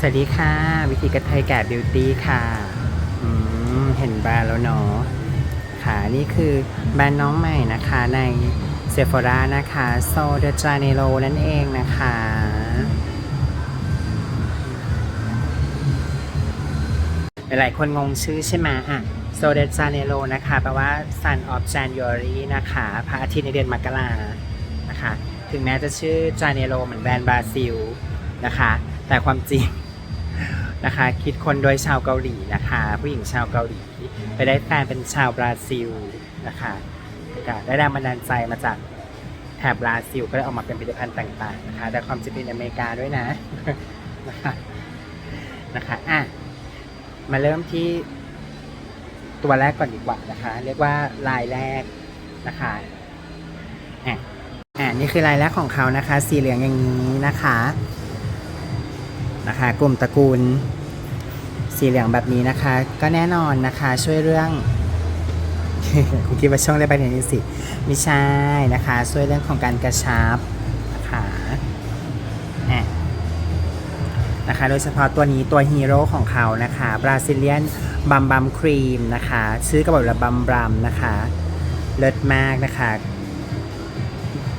สวัสดีค่ะ วิธีกระเทยแก่บิวตี้ค่ะเห็นแบรนด์แล้วเนาะค่ะนี่คือแบรนด์น้องใหม่นะคะในเซฟ h o r a นะคะโซเดจาเนโ o นั่นเองนะคะหลายคนงงชื่อใช่ไหมอะโซเดจาเนโ o นะคะแปลว่า Sun of January นะคะพระอาทิตย์ในเดือนมกรานะคะ ถึงแม้จะชื่อจาเนโ o เหมือนแบรนด์บราซิลนะคะ แต่ความจริง นะคะ คิดคนโดยชาวเกาหลีนะคะ ผู้หญิงชาวเกาหลีไปได้แฟนเป็นชาวบราซิลนะคะก็ได้แรงบันดาลใจมาจากแถบบราซิลก็เลยออกมาเป็นผลิตภัณฑ์ต่างๆนะคะ แต่ความจริงเป็นอเมริกาด้วยนะนะคะนะคะอะมาเริ่มที่ตัวแรกก่อนดีกว่านะคะ เรียกว่าลายแรกนะคะอะอะนี่คือลายแรกของเขานะคะ สีเหลืองอย่างนี้นะคะ นะคะ กลุ่มตระกูลสีเหลืองแบบนี้นะคะ ก็แน่นอนนะคะช่วยเรื่องคุณคิดว่าช่องได้ไปไหนนี่สิไม่ใช่นะคะ ช่วยเรื่องของการกระชับนะคะอะนะคะโดยเฉพาะตัวนี้ตัวฮีโร่ของเขานะคะบราซิเลียนบัมบัมครีมนะคะชื่อก็บอกล้วบัมบัมนะคะเลิศมากนะคะ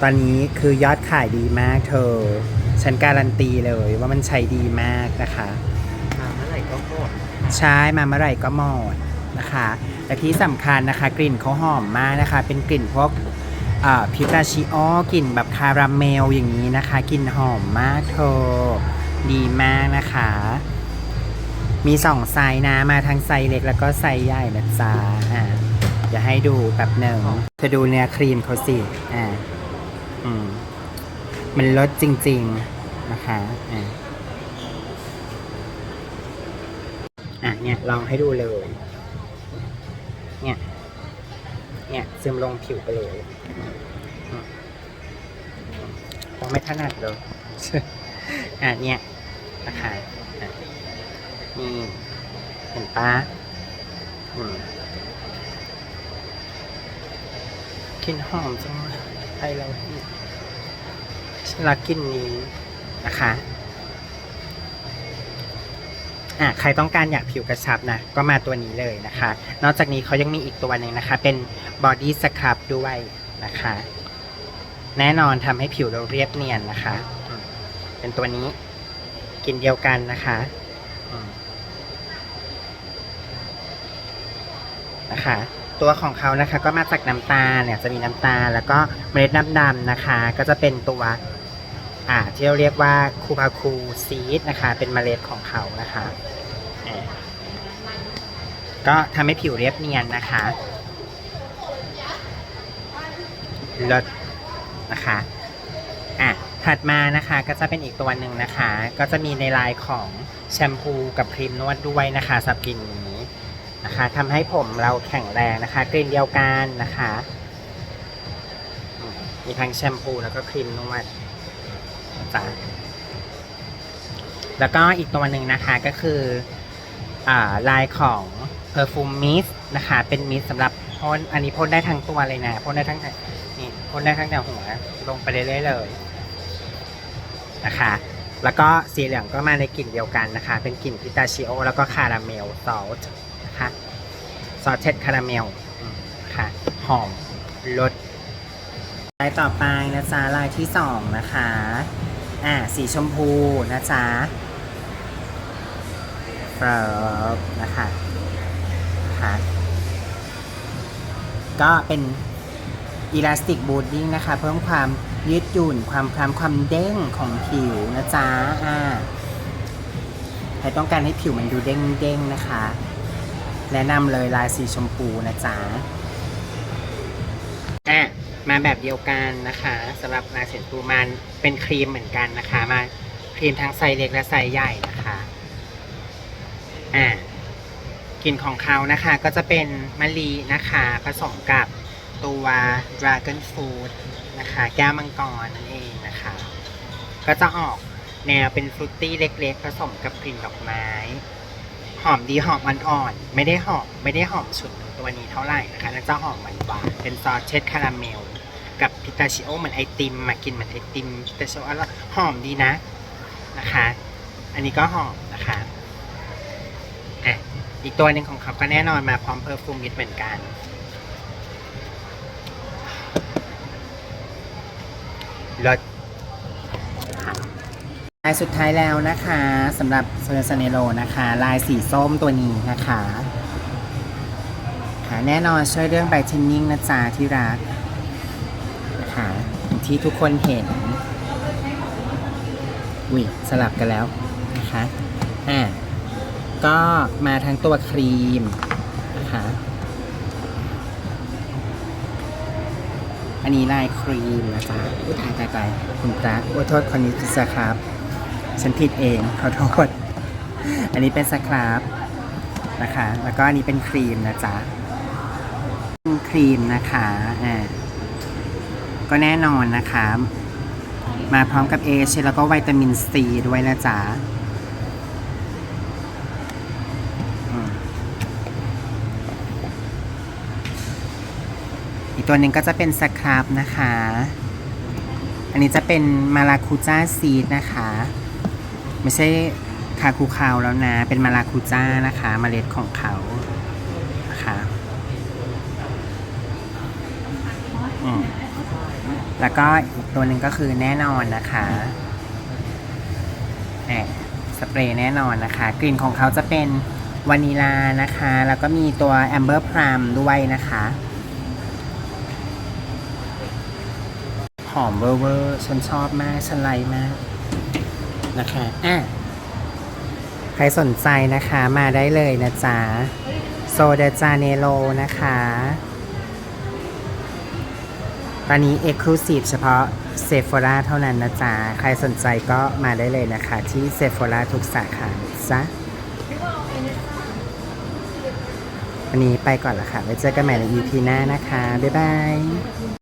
ตอนนี้คือยอดขายดีมากเธอ ฉันการันตีเลยว่ามันใช้ดีมากนะคะ มาเมื่อไหร่ก็หมดใช้มาเมื่อไหร่ก็หมดนะคะแต่ที่สำคัญนะคะ กลิ่นเขาหอมมากนะคะ เป็นกลิ่นพวกพิตาชิโอกลิ่นแบบคาราเมลอย่างนี้นะคะกลิ่นหอมมากเธอดีมากนะคะ มีสองไซส์นะมาทั้งไซส์เล็กแล้วก็ไซส์ใหญ่นะจ๊ะอ่าเดี๋ยวให้ดูแบบหนึ่งเธอดูเนื้อครีมเขาสิอ่าอืมมันลดจริง ๆ นะคะอ่าอะเนี่ยลองให้ดูเลย เนี่ย เนี่ยซึมลงผิวไปเลยอืมต้องไม่ถนัดเลยอะเนี่ยนะคะอะนี่เห็นปะอืมกลินหอมจังเลยไปเราฉันรักกลินนี้ นะคะอะใครต้องการอยากผิวกระชับนะ ก็มาตัวนี้เลยนะคะ นอกจากนี้เขายังมีอีกตัวหนึ่งนะคะ เป็นบอดี้สครับด้วยนะคะ แน่นอนทำให้ผิวเราเรียบเนียนนะคะ เป็นตัวนี้กลินเดียวกันนะคะนะคะ ตัวของเขานะคะก็มาจากน้ำตาลเนี่ยจะมีน้ำตาลแล้วก็เมล็ดน้ำดำนะคะ ก็จะเป็นตัว อ่าที่เราเรียกว่าคูพาคูซีดนะคะ เป็นเมล็ดของเขานะคะก็ทำให้ผิวเรียบเนียนนะคะลิศนะคะอะถัดมานะคะก็จะเป็นอีกตัวหนึ่งนะคะ ก็จะมีในลายของแชมพูกับครีมนวดด้วยนะคะสับกลิ่นนี้นะคะทำให้ผมเราแข็งแรงนะคะกลิ่นเดียวกันนะคะ มีทั้งแชมพูแล้วก็ครีมนวด จ้ะแล้วก็อีกตัวหนึ่งนะคะก็คืออ่าลายของ Perfume Mist นะคะ เป็นมิสสำหรับพ่นอันนี้พ่นได้ทั้งตัวเลยนะพ่นได้ทั้งนี่พ่นได้ทั้งแต่หัวลงไปเรื่อยๆเลยนะคะ แล้วก็สีเหลืองก็มาในกลิ่นเดียวกันนะคะ เป็นกลิ่นพิตาชิโอ แล้วก็คาราเมลซอสนะคะซอสเช็ดคาราเมลค่ะหอมรสลายต่อไปนะจ๊ะลายที่สองนะคะ อ่าสีชมพูนะจ๊ะเฟิร์บนะคะค่ะก็เป็นอิลาสติกบูดดิ้งนะคะ เพิ่มความยืดหยุ่นความคลามความเด้งของผิวนะจ๊ะอ่าใครต้องการให้ผิวมันดูเด้งๆนะคะ แนะนำเลยลายสีชมพูนะจ๊ะ มาแบบเดียวกันนะคะสำหรับลายเซนตูมันเป็นครีมเหมือนกันนะคะ มาครีมทั้งไซส์เล็กและไซส์ใหญ่นะคะอะกลิ่นของเขานะคะก็จะเป็นมะลินะคะผสมกับตัว Dragon Fruit นะคะแก้วมังกรนั่นเองนะคะ ก็จะออกแนวเป็นฟรุตตี้เล็กๆ ผสมกับกลิ่นดอกไม้ หอมดีหอมอ่อนๆไม่ได้หอมไม่ได้หอมฉุนตัวนี้เท่าไหร่นะคะน่าจะหอมหวานๆเป็นซอสเช็ดคาราเมล กับพิตาชิโอเหมือนไอติม มากินเหมือนไอติมพิตาชิโออร่อยหอมดีนะนะคะ อันนี้ก็หอมนะคะอะอีกตัวหนึ่งของเขาก็แน่นอนมาพร้อมเพอร์ฟูมมิดเหมือนกันรสลายสุดท้ายแล้วนะคะสำหรับโซซเนโรนะคะ ลายสีส้มตัวนี้นะคะค่ะแน่นอนช่วยเรื่องไบเทนนิ่งนะจ๊ะที่รัก ที่ทุกคนเห็น อุ้ยสลับกันแล้วนะคะอ่าก็มาทั้งตัวครีมนะคะอันนี้ลายครีมนะจ๊ะอุ้ยตายตายตายคุณพระโอ้โทษคนนี้คือสครับ ฉันผิดเองขอโทษ อันนี้เป็นสครับนะคะ แล้วก็อันนี้เป็นครีมนะจ๊ะครีมนะคะอ่า ก็แน่นอนนะคะ มาพร้อมกับเอชแล้วก็วิตามินซีด้วยนะจ๊ะอีกตัวหนึ่งก็จะเป็นสครับนะคะ อันนี้จะเป็นมาลาคูจ้าซีดนะคะ ไม่ใช่คาคูคาวแล้วนะ เป็นมาลาคูจ้านะคะเมล็ดของเขานะคะอืม แล้วก็อีกตัวหนึ่งก็คือแน่นอนนะคะแอบสเปรย์แน่นอนนะคะ กลิ่นของเขาจะเป็นวานิลานะคะ แล้วก็มีตัวแอมเบอร์พรามด้วยนะคะหอมเวอร์ฉันชอบมาก ฉันไลมากนะคะอะใครสนใจนะคะมาได้เลยนะจ๊ะโซเดจาเนโ o นะคะ ตอนนี้ Exclusive เฉพาะเซฟ h o ราเท่านั้นนะจ๊ะ ใครสนใจก็มาได้เลยนะคะ ที่เซฟ h o ราทุกสาขาจ้ะวันนี้ไปก่อนละค่ะ ไว้เจอกันใหม่ใน EP หน้านะคะ บ๊ายบาย